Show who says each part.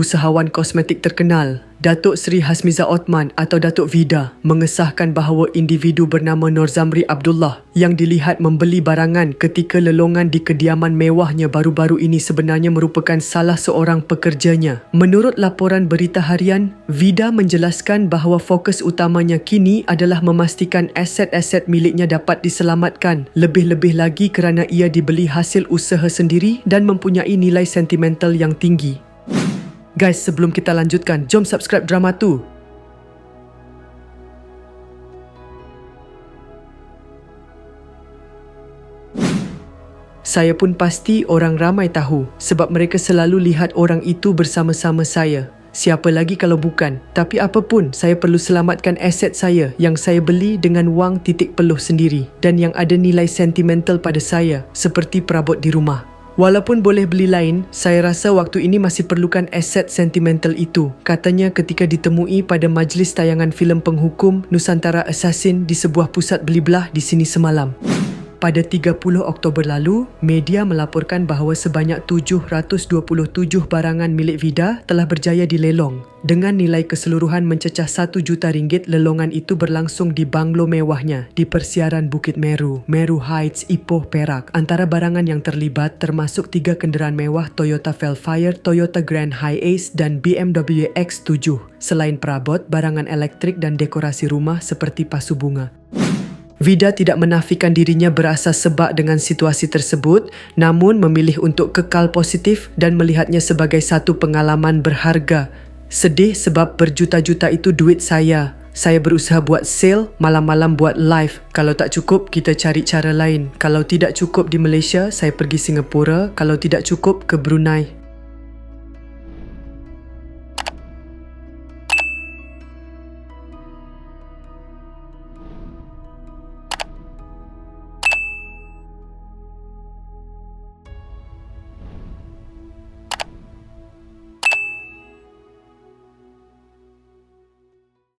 Speaker 1: Usahawan kosmetik terkenal, Datuk Seri Hasmiza Othman atau Datuk Vida mengesahkan bahawa individu bernama Nur Zamri Abdullah yang dilihat membeli barangan ketika lelongan di kediaman mewahnya baru-baru ini sebenarnya merupakan salah seorang pekerjanya. Menurut laporan berita harian, Vida menjelaskan bahawa fokus utamanya kini adalah memastikan aset-aset miliknya dapat diselamatkan lebih-lebih lagi kerana ia dibeli hasil usaha sendiri dan mempunyai nilai sentimental yang tinggi. Guys, sebelum kita lanjutkan, jom subscribe drama tu. Saya pun pasti orang ramai tahu sebab mereka selalu lihat orang itu bersama-sama saya. Siapa lagi kalau bukan? Tapi apapun, saya perlu selamatkan aset saya yang saya beli dengan wang titik peluh sendiri dan yang ada nilai sentimental pada saya seperti perabot di rumah. Walaupun boleh beli lain, saya rasa waktu ini masih perlukan aset sentimental itu. Katanya ketika ditemui pada majlis tayangan filem penghukum Nusantara Assassin di sebuah pusat beli belah di sini semalam. Pada 30 Oktober lalu, media melaporkan bahawa sebanyak 727 barangan milik Vida telah berjaya dilelong. Dengan nilai keseluruhan mencecah 1 juta ringgit, lelongan itu berlangsung di banglo mewahnya di Persiaran Bukit Meru, Meru Heights, Ipoh, Perak. Antara barangan yang terlibat termasuk tiga kenderaan mewah Toyota Velfire, Toyota Grand Hiace dan BMW X7. Selain perabot, barangan elektrik dan dekorasi rumah seperti pasu bunga. Vida tidak menafikan dirinya berasa sebab dengan situasi tersebut namun memilih untuk kekal positif dan melihatnya sebagai satu pengalaman berharga. Sedih sebab berjuta-juta itu duit saya. Saya berusaha buat sale, malam-malam buat live. Kalau tak cukup, kita cari cara lain. Kalau tidak cukup di Malaysia, saya pergi Singapura. Kalau tidak cukup, ke Brunei.